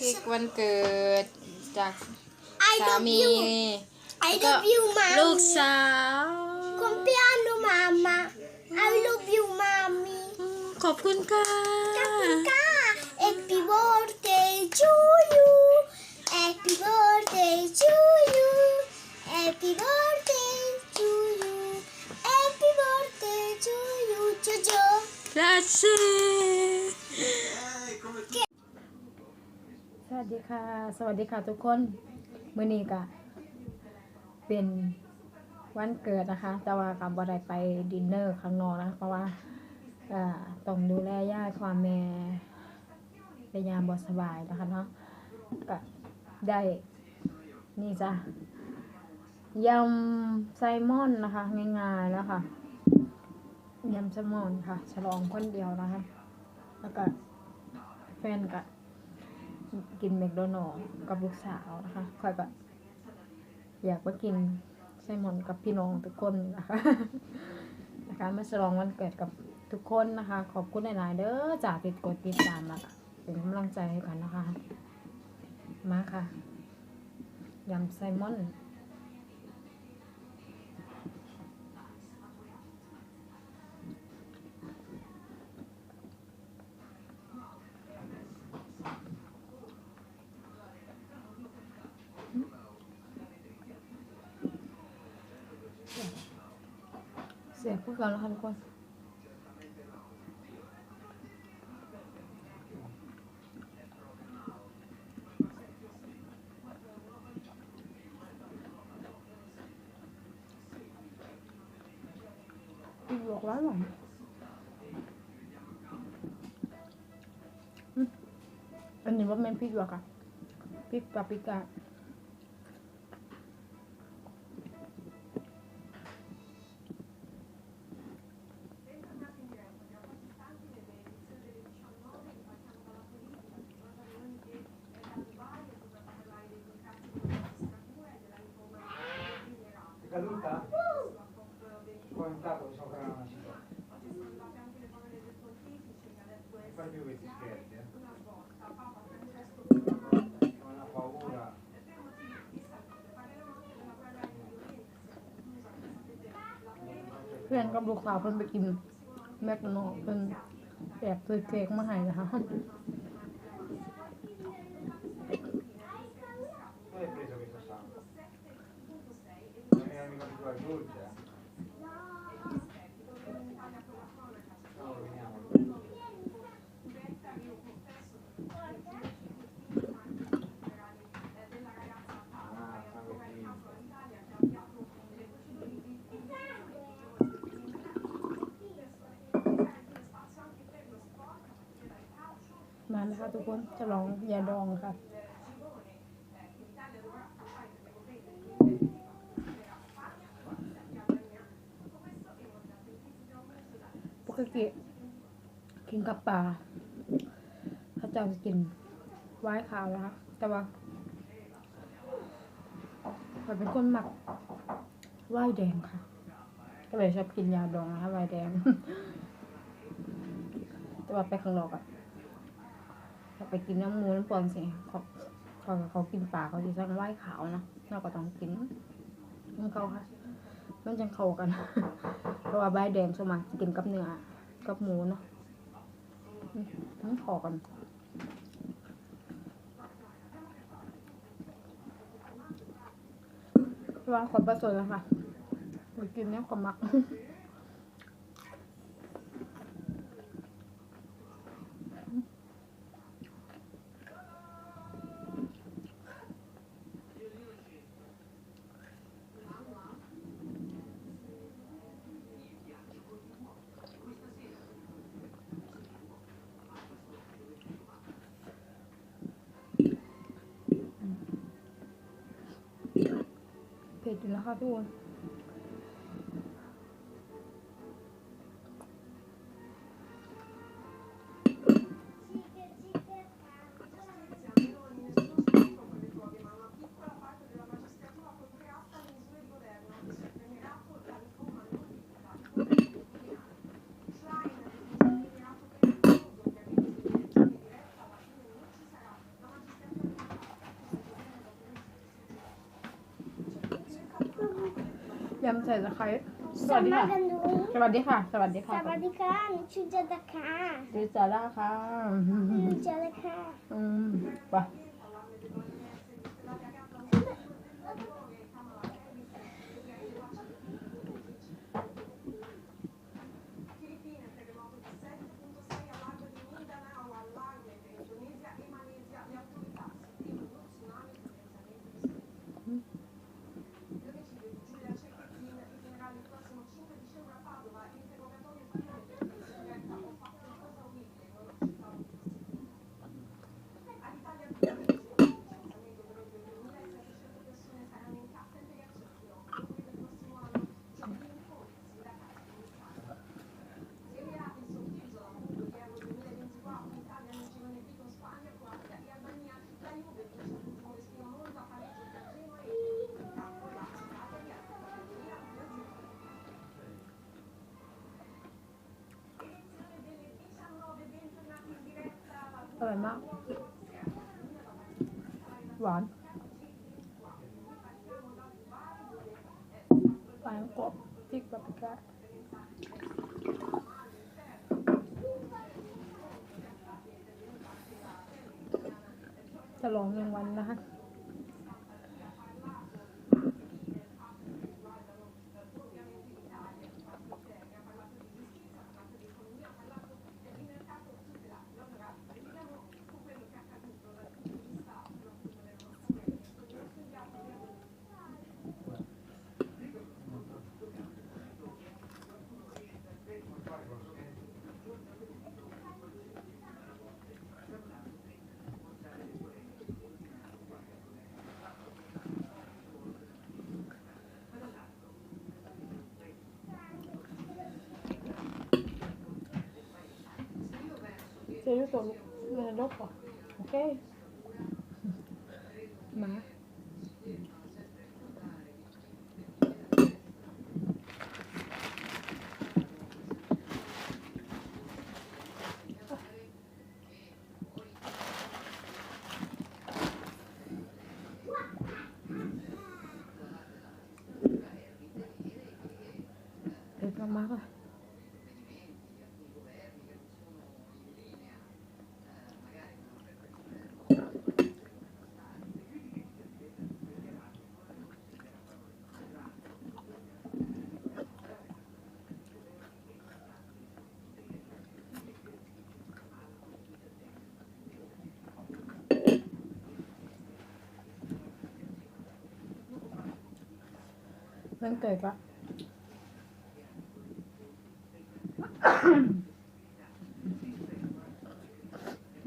ค้กวันเกิดจาก I สา love มี you I แล้วก็ love you ลูก mommy สาว Compleanno mamma I love you mommy ขอบคุณค่ะ Ka Happy birthday to you Happy birthday to you Happy birthday to you Happy birthday to you Jojo ราซีส วัสดีค่ะ สวัสดีค่ะทุกคนมื้อนี้ก็เป็นวันเกิดนะคะ แต่ว่ากับ่ได้ไปดินเนอร์ข้างนอกนะ เพราะว่าต้องดูแลย่าความแม่ในยามบ่สบายนะคะเนาะก็ได้นี่จ้ะยำไซมอนนะคะง่ายๆแล้วค่ะยำแซลมอนค่ะ ฉลองคนเดียวนะคะ แล้วก็แฟนก็ กินแมคโดนัลด์กับลูกสาวนะคะคอยแบบอยากมากินไซมอนกับพี่น้องทุกคนนะคะนะคะมาฉลองวันเกิดกับทุกคนนะคะ ขอบคุณหลาย ๆ เด้อจากติดกดติดตามมาเป็นกำลังใจให้กันนะคะ มาค่ะยำไซมอน เสียงพูดกันแล้วค่ะทุกคนอีกหลอกร้อยหรออืมอันนี้ว่าแม่นพริกหรอกอะพริกปาปริก้า กับลูกสาวเพิ่นไปกินแมคโดนัลด์เพิ่นแอบซื้อเค้กมาให้นะคะานะคะ ทุกคนจะลองยาดองค่ะปกติกินกับปลาเขาจะกินไว้ขาวนะคะแต่ว่าผมเป็นคนหมักไว้แดงค่ะ ก็เลยชอบกินยาดองนะคะไว้แดง แต่ว่าไปข้างนอกอะ ถ้าไปกินน้ำมูน้ำปอนสิเขาเขาเขากินปลาเขาจะสั่งไว้ขาวนะเราก็ต้องกินมันเขาค่ะมันจังเข้ากัน เพราะว่าใบแดงสวนมัครกินกับเนื้อกับหมูเนาะมันเข้ากันว่าขอประสดนะคะไปกินเนี้ยความมัก เผ็ดอยู่ ยำใส่ตะไคร้สสวัสดีมาค่ะ กันดูสวัสดีค่ะ สวัสดีสค่ะวัสดีค่ะหนูชื่อเจตค่ะดิจาร่าค่ะหนูเจตค่ะ อืมไป ร่อยมาก หวานหวานกรอบพริกแบบกาจะลองหนึ่งวันนะคะ เจอตัวลูกเงินลบเหรอโอเค มา เด็ดมากๆเลย มันเกิดปะ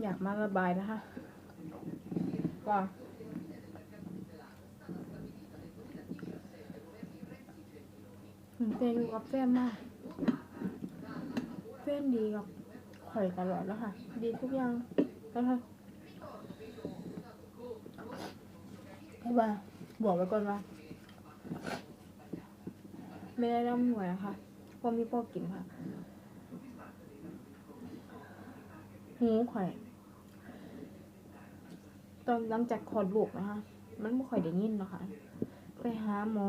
อยากมาระบายนะคะ ว่าผมเจอยู่กับแฟนมากแฟนดีกับข่อยตลอดแล้วค่ะ ดีทุกอย่างแล้วค่ะให้ว่าบอกไว้ก่อนว่าไม่ได้ร่ำรวยนะคะพวกมีพวกกินค่ะหูข่อย ตอนหลังจากคลอดลูกนะคะ มันไม่ค่อยได้ยินหรอกค่ะไปหาหมอ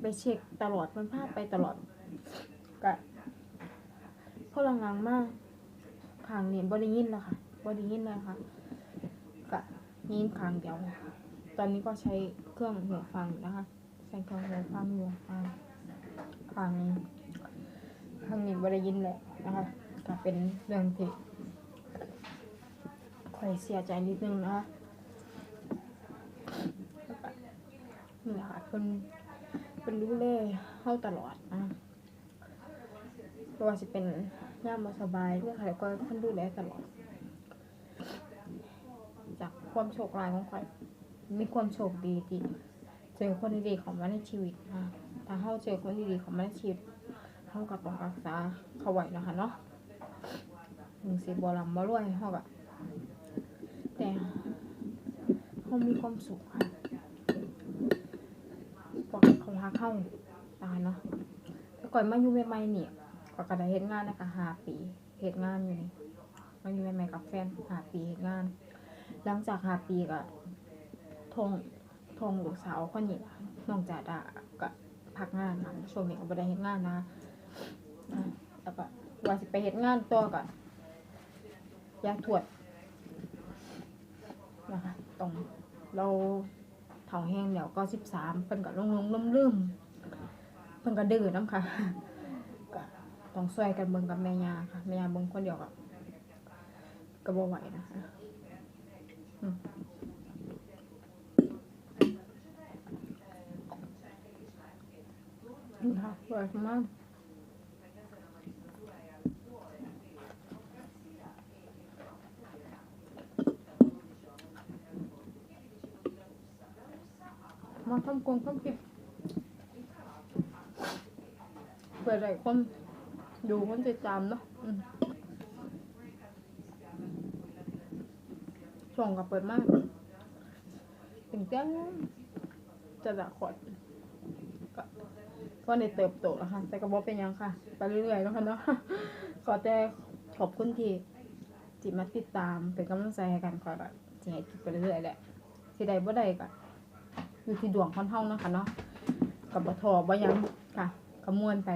ไปเช็คตลอดมันพาไปตลอดกะพอหลังๆมากขางนี่บ่ได้ยินแล้วค่ะบ่ได้ยินเลยค่ะกะยินขางเดียวตอนนี้ก็ใช้เครื่องหูฟังนะคะใช้เครื่องหูฟังอยู่ฟังขางขางนี้บ่ได้ยินเลยนะคะก็เป็นเรื่องที่ ค่เสียใจนิดนึงนะนี่แหละค่ะเป็นเป็นรู้เล่เข้าตลอดนะเพราะว่าจะเป็นย่ามาสบายเรื่องอะไรก็ท่านดูแลตลอด จากความโชคร้ายของข่อยมีความโชคดีที่เจอคนดีๆของมาในชีวิตนะถ้าเขาเจอคนดีๆของมาในชีวิตเขาก็ต้องรักษาเขาไว้นะคะเนาะถึงสิบลำบ่รวยเขาก็ แต่เขามีความสุขค่ะกว่าเขาหาเข้าตายเนาะแต่ก่อนมาอยู่ใหม่ๆเนี่ยกว่าก็ได้เฮ็ดงานนะคะหาปีเฮ็ดงานอยู่นี่มาอยู่ใหม่ๆกับแฟนหาปีเฮ็ดงาน หลังจากหาปีก็ทงทงลูกสาวคนนี้น้องจาดาก็พักงานนะช่วงนี้ก็บ่ได้เฮ็ดงานนะแล้วก็ว่าสิไปเฮ็ดงานต่อก็ยาถวด นะคะต้องเราเฒ่าแห้งแล้วก็13เพิ่นก็ลงๆลืมเพิ่นก็ดื้อนํค่ะก็ต้องช่วยกันเบิ่งกับแม่ยาค่ะแม่ยาเบิ่งคนเดียวก็ก็บ่ไหวนะคะอืมค่ะส มากมาทำกงทำกิบเปิดหลายคนดูคนติดตามเนาะช่องกับเปิดมากถึงแจ้งจะละขอดก็ในเติบโตแล้วค่ะ แต่ก็บอกเป็นยังค่ะ ไปเรื่อยๆแล้วค่ะเนาะขอแต่ขอบคุณที่ที่มาติดตามเป็นกำลังใจให้กันคอยแบบจะให้คิดไปเรื่อยๆแหละสิใดบ่ใดก็ อยู่ที่ดวงคนเฮาเนาะค่ะเนาะกับบ่ทอบ่หยังค่ะก็ม่วนไป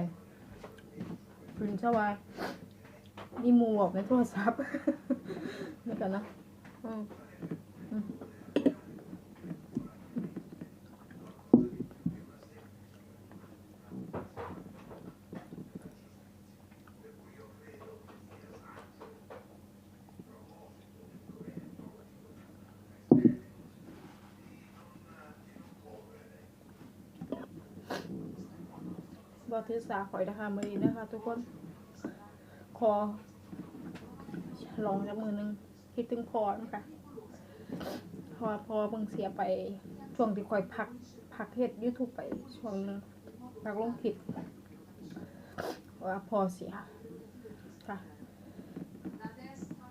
คุณเชื่อว่ามีหมู่บอกในโทรศัพท์นี่กันเนาะอืมอืม บอถือสาข่อยนะคะมือนี้นะคะ ทุกคนคอลองจากมือหนึงคิดถึงพอนะคะพอพอเพิ่งเสียไปช่วงที่คอยพักพักเฮ็ดยูทูบไปช่วงนึงพักลงคลิปว่าพอเสียค่ะ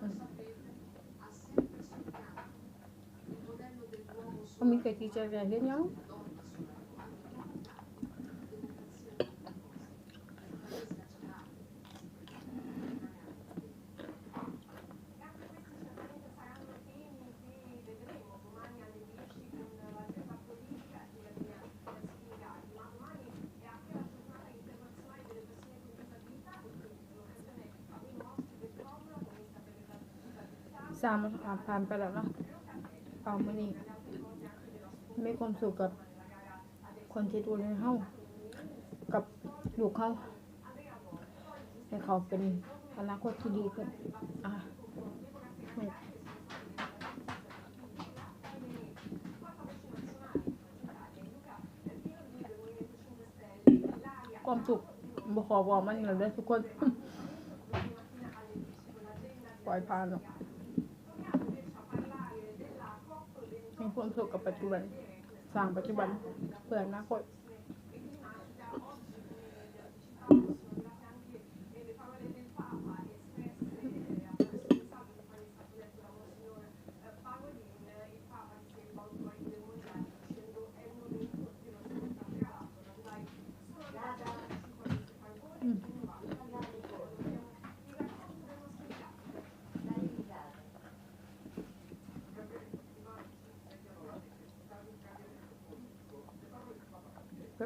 อืมก็มีใครที่จะเรียนเฮ็ดยัง สามอ่าผ่านไปแล้วเนาะเอามานี่มีความสุขกับคนที่ดูแลเฮากับลูกเขาให้เขาเป็นอนาคตที่ดีขึ้นอะความสุขบ่ขอบอกมันเลยเด้อทุกคน ปล่อยผ่านหรอก มี ความสุขกับปัจจุบันสร้างปัจจุบันเพื่ออนาคตอืม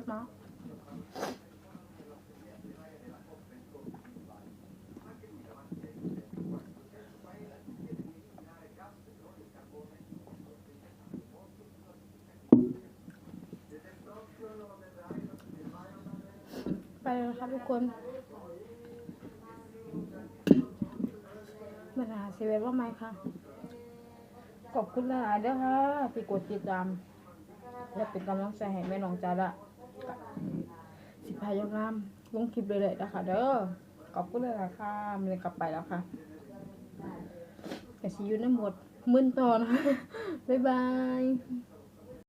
เก็บมาไปแล้วครับทุกคนมันหาเซเว่นว่าไหมคะขอบคุณหลายๆเด้อค่ะที่กดติดตาม และเป็นกำลังใจให้แม่น้องจาระ สิพายกน้ำลงคลิปเลยๆนะคะเด้อขอบคุณเลยละค่ะมันเลยกลับไปแล้วค่ะแต่ชีอยู่ในหมดมึนต่อนะบ๊ายบาย